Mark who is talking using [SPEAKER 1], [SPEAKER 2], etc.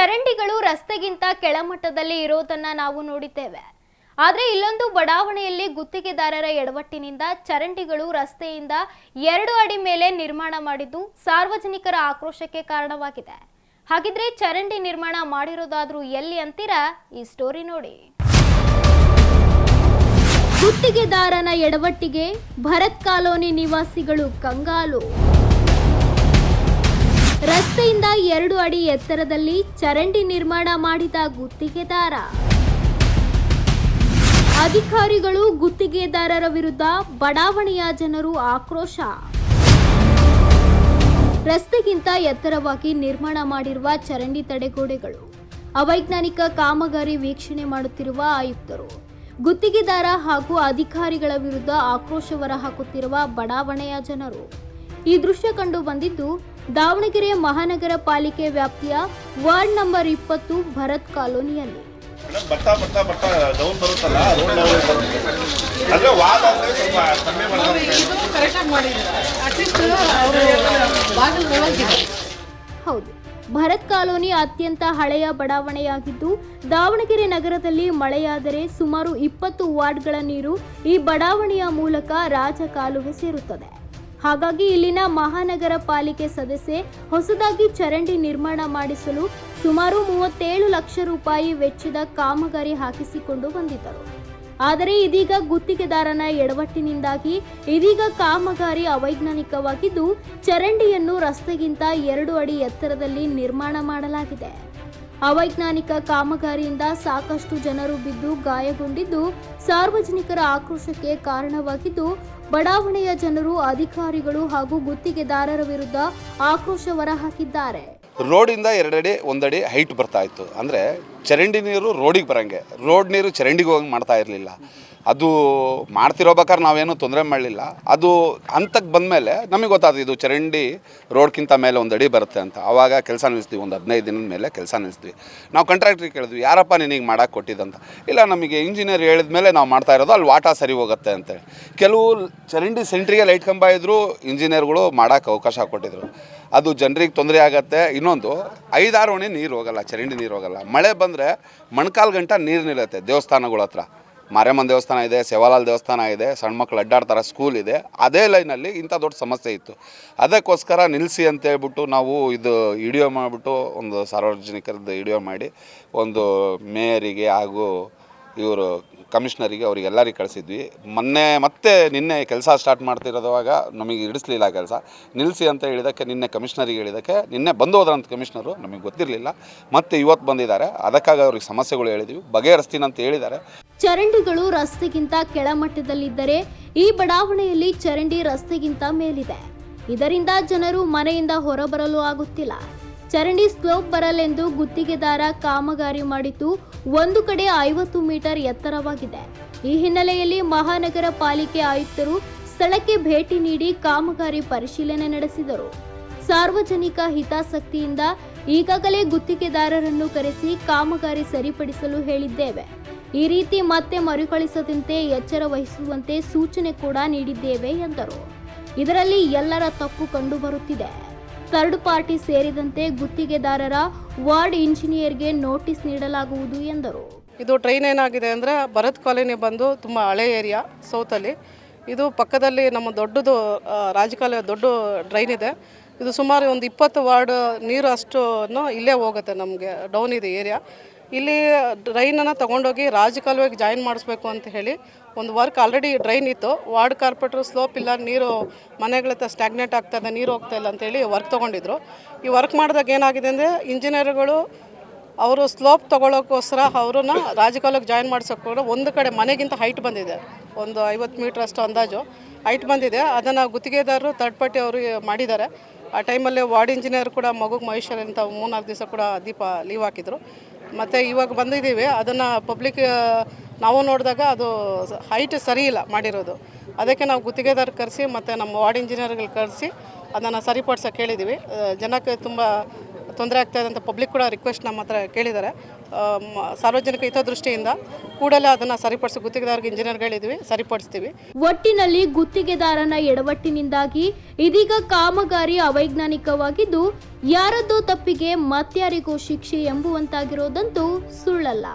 [SPEAKER 1] ಚರಂಡಿಗಳು ರಸ್ತೆಗಿಂತ ಕೆಳಮಟ್ಟದಲ್ಲಿ ಇರೋದನ್ನ ನಾವು ನೋಡಿದ್ದೇವೆ. ಆದರೆ ಇಲ್ಲೊಂದು ಬಡಾವಣೆಯಲ್ಲಿ ಗುತ್ತಿಗೆದಾರರ ಎಡವಟ್ಟಿನಿಂದ ಚರಂಡಿಗಳು ರಸ್ತೆಯಿಂದ ಎರಡು ಅಡಿ ಮೇಲೆ ನಿರ್ಮಾಣ ಮಾಡಿದ್ದು ಸಾರ್ವಜನಿಕರ ಆಕ್ರೋಶಕ್ಕೆ ಕಾರಣವಾಗಿದೆ. ಹಾಗಿದ್ರೆ ಚರಂಡಿ ನಿರ್ಮಾಣ ಮಾಡಿರೋದಾದ್ರೂ ಎಲ್ಲಿ ಅಂತೀರಾ? ಈ ಸ್ಟೋರಿ ನೋಡಿ. ಗುತ್ತಿಗೆದಾರನ ಎಡವಟ್ಟಿಗೆ ಭರತ್ ಕಾಲೋನಿ ನಿವಾಸಿಗಳು ಕಂಗಾಲು. ರಸ್ತೆಯಿಂದ ಎರಡು ಅಡಿ ಎತ್ತರದಲ್ಲಿ ಚರಂಡಿ ನಿರ್ಮಾಣ ಮಾಡಿದ ಗುತ್ತಿಗೆದಾರ. ಅಧಿಕಾರಿಗಳು ಗುತ್ತಿಗೆದಾರರ ವಿರುದ್ಧ ಬಡಾವಣೆಯ ಜನರು ಆಕ್ರೋಶ. ರಸ್ತೆಗಿಂತ ಎತ್ತರವಾಗಿ ನಿರ್ಮಾಣ ಮಾಡಿರುವ ಚರಂಡಿ ತಡೆಗೋಡೆಗಳು. ಅವೈಜ್ಞಾನಿಕ ಕಾಮಗಾರಿ ವೀಕ್ಷಣೆ ಮಾಡುತ್ತಿರುವ ಆಯುಕ್ತರು. ಗುತ್ತಿಗೆದಾರ ಹಾಗೂ ಅಧಿಕಾರಿಗಳ ವಿರುದ್ಧ ಆಕ್ರೋಶ ಹೊರಹಾಕುತ್ತಿರುವ ಬಡಾವಣೆಯ ಜನರು. ಈ ದೃಶ್ಯ ಕಂಡು ಬಂದಿದ್ದು ದಾವಣಗೆರೆ ಮಹಾನಗರ ಪಾಲಿಕೆ ವ್ಯಾಪ್ತಿಯ ವಾರ್ಡ್ ನಂಬರ್ ಇಪ್ಪತ್ತು ಭರತ್ ಕಾಲೋನಿಯಲ್ಲಿ.
[SPEAKER 2] ಮೇಡಮ್ ಬರ್ತಾ ಬರ್ತಾ ಬರ್ತಾ ಡೌನ್ ಬರುತ್ತಲ್ಲ ರೋಡ್ ಲೆವೆಲ್ ಬರುತ್ತೆ. ಅಂದ್ರೆ ವಾದ ಅಂದ್ರೆ ಸ್ವಲ್ಪ ಕಮ್ಮಿ ಮಾಡ್ತಾರೆ
[SPEAKER 3] ಇದು ಕರೆಕ್ಟಾಗಿ ಮಾಡಿದ್ದಾರೆ. ಅಟ್ಲೀಸ್ಟ್ ಅವರು ಬಾಗಿಲು ಹೋಗಿದೆ
[SPEAKER 1] ಹೌದು. ಭರತ್ ಕಾಲೋನಿ ಅತ್ಯಂತ ಹಳೆಯ ಬಡಾವಣೆಯಾಗಿದ್ದು ದಾವಣಗೆರೆ ನಗರದಲ್ಲಿ ಮಳೆಯಾದರೆ ಸುಮಾರು ಇಪ್ಪತ್ತು ವಾರ್ಡ್ಗಳ ನೀರು ಈ ಬಡಾವಣೆಯ ಮೂಲಕ ರಾಜಕಾಲುವೆ ಸೇರುತ್ತದೆ. ಹಾಗಾಗಿ ಇಲ್ಲಿನ ಮಹಾನಗರ ಪಾಲಿಕೆ ಸದಸ್ಯೆ ಹೊಸದಾಗಿ ಚರಂಡಿ ನಿರ್ಮಾಣ ಮಾಡಿಸಲು ಸುಮಾರು ಮೂವತ್ತೇಳು ಲಕ್ಷ ರೂಪಾಯಿ ವೆಚ್ಚದ ಕಾಮಗಾರಿ ಹಾಕಿಸಿಕೊಂಡು ಬಂದಿದ್ದರು. ಆದರೆ ಇದೀಗ ಗುತ್ತಿಗೆದಾರನ ಎಡವಟ್ಟಿನಿಂದಾಗಿ ಇದೀಗ ಕಾಮಗಾರಿ ಅವೈಜ್ಞಾನಿಕವಾಗಿದ್ದು, ಚರಂಡಿಯನ್ನು ರಸ್ತೆಗಿಂತ ಎರಡು ಅಡಿ ಎತ್ತರದಲ್ಲಿ ನಿರ್ಮಾಣ ಮಾಡಲಾಗಿದೆ. ಅವೈಜ್ಞಾನಿಕ ಕಾಮಗಾರಿಯಿಂದ ಸಾಕಷ್ಟು ಜನರು ಬಿದ್ದು ಗಾಯಗೊಂಡಿದ್ದು ಸಾರ್ವಜನಿಕರ ಆಕ್ರೋಶಕ್ಕೆ ಕಾರಣವಾಗಿದ್ದು, ಬಡಾವಣೆಯ ಜನರು, ಅಧಿಕಾರಿಗಳು ಹಾಗೂ ಗುತ್ತಿಗೆದಾರರ ವಿರುದ್ಧ ಆಕ್ರೋಶ ಹೊರಹಾಕಿದ್ದಾರೆ.
[SPEAKER 4] ರೋಡಿಂದ ಎರಡಡಿ, ಒಂದಡಿ ಹೈಟ್ ಬರ್ತಾ ಇತ್ತು. ಅಂದರೆ ಚರಂಡಿ ನೀರು ರೋಡಿಗೆ ಬರೋಂಗೆ. ರೋಡ್ ನೀರು ಚರಂಡಿಗೆ ಹೋಗಿ ಮಾಡ್ತಾ ಇರಲಿಲ್ಲ. ಅದು ಮಾಡ್ತಿರೋಬೇಕಾದ್ರೆ ನಾವೇನು ತೊಂದರೆ ಮಾಡಲಿಲ್ಲ. ಅದು ಹಂತಕ್ಕೆ ಬಂದಮೇಲೆ ನಮಗೆ ಗೊತ್ತಾಯ್ತು ಇದು ಚರಂಡಿ ರೋಡ್ಗಿಂತ ಮೇಲೆ ಒಂದು ಅಡಿ ಬರುತ್ತೆ ಅಂತ. ಆವಾಗ ಕೆಲಸ ನಿಲ್ಲಿಸ್ತೀವಿ ಒಂದು ಹದಿನೈದು ದಿನದ ಮೇಲೆ ಕೆಲಸ ನಿಲ್ಲಿಸ್ತೀವಿ ನಾವು ಕಾಂಟ್ರಾಕ್ಟ್ರಿಗೆ ಕೇಳಿದ್ವಿ, ಯಾರಪ್ಪ ನಿನಗೆ ಮಾಡಕ್ಕೆ ಕೊಟ್ಟಿದ್ದಂತ? ಇಲ್ಲ, ನಮಗೆ ಇಂಜಿನಿಯರ್ ಹೇಳಿದ ಮೇಲೆ ನಾವು ಮಾಡ್ತಾ ಇರೋದು, ಅಲ್ಲಿ ವಾಟ ಸರಿ ಹೋಗುತ್ತೆ ಅಂತೇಳಿ ಕೆಲವು ಚರಂಡಿ ಸೆಂಟ್ರಿಗೆ ಲೈಟ್ ಕಂಬ ಇದ್ದರೂ ಇಂಜಿನಿಯರ್ಗಳು ಮಾಡೋಕ್ಕೆ ಅವಕಾಶ ಕೊಟ್ಟಿದ್ರು. ಅದು ಜನರಿಗೆ ತೊಂದರೆ ಆಗುತ್ತೆ. ಇನ್ನೊಂದು, ಐದಾರು ಓಣಿ ನೀರು ಹೋಗಲ್ಲ, ಚರಂಡಿ ನೀರು ಹೋಗಲ್ಲ. ಮಳೆ ಬಂದರೆ ಮಣ್ಕಾಲು ಗಂಟ ನೀರು ನಿಲ್ಲುತ್ತೆ ದೇವಸ್ಥಾನಗಳ ಹತ್ರ. ಮಾರಮ್ಮನ ದೇವಸ್ಥಾನ ಇದೆ, ಸೇವಾಲಾಲ್ ದೇವಸ್ಥಾನ ಇದೆ, ಸಣ್ಣ ಮಕ್ಕಳು ಅಡ್ಡಾಡ್ತಾರೆ ಸ್ಕೂಲ್ ಇದೆ. ಅದೇ ಲೈನಲ್ಲಿ ಇಂಥ ದೊಡ್ಡ ಸಮಸ್ಯೆ ಇತ್ತು. ಅದಕ್ಕೋಸ್ಕರ ನಿಲ್ಲಿಸಿ ಅಂತ ಹೇಳ್ಬಿಟ್ಟು ನಾವು ಇದು ವಿಡಿಯೋ ಮಾಡಿಬಿಟ್ಟು ಒಂದು ಸಾರ್ವಜನಿಕರದ್ದು ವಿಡಿಯೋ ಮಾಡಿ, ಒಂದು ಮೇಯರಿಗೆ ಹಾಗೂ ಇವರು ಕಮಿಷನರಿಗೆ ಅವರಿಗೆಲ್ಲರಿಗೆ ಕಳಿಸಿದ್ವಿ. ಮೊನ್ನೆ ಮತ್ತೆ ನಿನ್ನೆ ಕೆಲಸ ಸ್ಟಾರ್ಟ್ ಮಾಡ್ತಿರೋದವಾಗ ನಮಗೆ ಇಡಿಸ್ಲಿಲ್ಲ ಕೆಲಸ. ನಿಲ್ಲಿಸಿ ಅಂತ ಹೇಳಿದಕ್ಕೆ ನಿನ್ನೆ ಕಮಿಷನರಿಗೆ ಹೇಳಿದಕ್ಕೆ ನಿನ್ನೆ ಬಂದು ಹೋದ್ರಂತ ಕಮಿಷನರು, ನಮಗೆ ಗೊತ್ತಿರಲಿಲ್ಲ. ಮತ್ತೆ ಇವತ್ತು ಬಂದಿದ್ದಾರೆ. ಅದಕ್ಕಾಗಿ ಅವ್ರಿಗೆ ಸಮಸ್ಯೆಗಳು ಹೇಳಿದ್ವಿ. ಬಗೆಹರಿಸ್ತೀನಿ ಅಂತ ಹೇಳಿದ್ದಾರೆ.
[SPEAKER 1] ಚರಂಡಿಗಳು ರಸ್ತೆಗಿಂತ ಕೆಳಮಟ್ಟದಲ್ಲಿದ್ದರೆ ಈ ಬಡಾವಣೆಯಲ್ಲಿ ಚರಂಡಿ ರಸ್ತೆಗಿಂತ ಮೇಲಿದೆ. ಇದರಿಂದ ಜನರು ಮನೆಯಿಂದ ಹೊರಬರಲು ಆಗುತ್ತಿಲ್ಲ. ಚರಂಡಿ ಸ್ಲೋಪ್ ಬರಲೆಂದು ಗುತ್ತಿಗೆದಾರ ಕಾಮಗಾರಿ ಮಾಡಿದ್ದು ಒಂದು ಕಡೆ ಐವತ್ತು ಮೀಟರ್ ಎತ್ತರವಾಗಿದೆ. ಈ ಹಿನ್ನೆಲೆಯಲ್ಲಿ ಮಹಾನಗರ ಪಾಲಿಕೆ ಆಯುಕ್ತರು ಸ್ಥಳಕ್ಕೆ ಭೇಟಿ ನೀಡಿ ಕಾಮಗಾರಿ ಪರಿಶೀಲನೆ ನಡೆಸಿದರು. ಸಾರ್ವಜನಿಕ ಹಿತಾಸಕ್ತಿಯಿಂದ ಈಗಾಗಲೇ ಗುತ್ತಿಗೆದಾರರನ್ನು ಕರೆಸಿ ಕಾಮಗಾರಿ ಸರಿಪಡಿಸಲು ಹೇಳಿದ್ದೇವೆ. ಈ ರೀತಿ ಮತ್ತೆ ಮರುಕಳಿಸದಂತೆ ಎಚ್ಚರ ವಹಿಸುವಂತೆ ಸೂಚನೆ ಕೂಡ ನೀಡಿದ್ದೇವೆ ಎಂದರು. ಇದರಲ್ಲಿ ಎಲ್ಲರ ತಪ್ಪು ಕಂಡುಬರುತ್ತಿದೆ. ಥರ್ಡ್ ಪಾರ್ಟಿ ಸೇರಿದಂತೆ ಗುತ್ತಿಗೆದಾರರ ವಾರ್ಡ್ ಇಂಜಿನಿಯರ್ಗೆ ನೋಟಿಸ್ ನೀಡಲಾಗುವುದು ಎಂದರು.
[SPEAKER 3] ಇದು ಟ್ರೈನ್ ಏನಾಗಿದೆ ಅಂದರೆ ಭರತ್ ಕಾಲೋನಿ ಬಂದು ತುಂಬ ಹಳೆ ಏರಿಯಾ ಸೌತಲ್ಲಿ ಇದು ಪಕ್ಕದಲ್ಲಿ ನಮ್ಮ ದೊಡ್ಡದು ರಾಜಕಾಲ ದೊಡ್ಡ ಡ್ರೈನ್ ಇದೆ. ಇದು ಸುಮಾರು ಒಂದು ಇಪ್ಪತ್ತು ವಾರ್ಡ್ ನೀರು ಅಷ್ಟು ಇಲ್ಲೇ ಹೋಗುತ್ತೆ ನಮಗೆ ಡೌನ್ ಇದೆ ಏರಿಯಾ. ಇಲ್ಲಿ ಡ್ರೈನನ್ನು ತೊಗೊಂಡೋಗಿ ರಾಜಕಾಲುವೆಗೆ ಜಾಯಿನ್ ಮಾಡಿಸ್ಬೇಕು ಅಂತ ಹೇಳಿ ಒಂದು ವರ್ಕ್ ಆಲ್ರೆಡಿ ಡ್ರೈನ್ ಇತ್ತು. ವಾರ್ಡ್ ಕಾರ್ಪೆಟ್ರು ಸ್ಲೋಪ್ ಇಲ್ಲ, ನೀರು ಮನೆಗಳ ಹತ್ರ ಸ್ಟ್ಯಾಗ್ನೇಟ್ ಇದೆ, ನೀರು ಹೋಗ್ತಾ ಇಲ್ಲ ಅಂತೇಳಿ ವರ್ಕ್ ತೊಗೊಂಡಿದ್ರು. ಈ ವರ್ಕ್ ಮಾಡಿದಾಗ ಏನಾಗಿದೆ ಅಂದರೆ ಇಂಜಿನಿಯರ್ಗಳು ಅವರು ಸ್ಲೋಪ್ ತೊಗೊಳೋಕ್ಕೋಸ್ಕರ ಅವ್ರನ್ನ ರಾಜಕಾಲಕ್ಕೆ ಜಾಯಿನ್ ಮಾಡ್ಸೋಕೆ ಒಂದು ಕಡೆ ಮನೆಗಿಂತ ಹೈಟ್ ಬಂದಿದೆ. ಒಂದು ಐವತ್ತು ಮೀಟ್ರ್ ಅಷ್ಟು ಅಂದಾಜು ಹೈಟ್ ಬಂದಿದೆ. ಅದನ್ನು ಗುತ್ತಿಗೆದಾರರು ಥರ್ಡ್ ಪಾರ್ಟಿ ಅವರು ಮಾಡಿದ್ದಾರೆ. ಆ ಟೈಮಲ್ಲಿ ವಾರ್ಡ್ ಇಂಜಿನಿಯರ್ ಕೂಡ ಮಗುಗೆ ಮಹೇಶ್ವರ ಅಂತ ಮೂರ್ನಾಲ್ಕು ದಿವಸ ಕೂಡ ದೀಪ ಲೀವ್ ಹಾಕಿದ್ರು. ಮತ್ತು ಇವಾಗ ಬಂದಿದ್ದೀವಿ. ಅದನ್ನು ಪಬ್ಲಿಕ್ ನಾವು ನೋಡಿದಾಗ ಅದು ಹೈಟ್ ಸರಿ ಇಲ್ಲ ಮಾಡಿರೋದು. ಅದಕ್ಕೆ ನಾವು ಗುತ್ತಿಗೆದಾರ ಕರೆಸಿ ಮತ್ತು ನಮ್ಮ ವಾರ್ಡ್ ಇಂಜಿನಿಯರ್ಗಳು ಕರೆಸಿ ಅದನ್ನು ಸರಿಪಡಿಸೋಕೆ ಹೇಳಿದ್ದೀವಿ ಜನಕ್ಕೆ ತುಂಬ ತೊಂದರೆ ಆಗ್ತಾ ಅಂತ ಪಬ್ಲಿಕ್ ಕೂಡ ರಿಕ್ವೆಸ್ಟ್ ನಮ್ಮ ಹತ್ರ ಕೇಳಿದ್ದಾರೆ. ಸಾರ್ವಜನಿಕ ಹಿತದೃಷ್ಟಿಯಿಂದ ಕೂಡಲೇ ಅದನ್ನು ಸರಿಪಡಿಸಿ ಗುತ್ತಿಗೆದಾರರಿಗೆ ಇಂಜಿನಿಯರ್ಗಳಿದ್ವಿ ಸರಿಪಡಿಸ್ತೀವಿ.
[SPEAKER 1] ಒಟ್ಟಿನಲ್ಲಿ ಗುತ್ತಿಗೆದಾರನ ಎಡವಟ್ಟಿನಿಂದಾಗಿ ಇದೀಗ ಕಾಮಗಾರಿ ಅವೈಜ್ಞಾನಿಕವಾಗಿದ್ದು, ಯಾರದ್ದೋ ತಪ್ಪಿಗೆ ಮತ್ಯಾರಿಗೂ ಶಿಕ್ಷೆ ಎಂಬುವಂತಾಗಿರೋದಂತೂ ಸುಳ್ಳಲ್ಲ.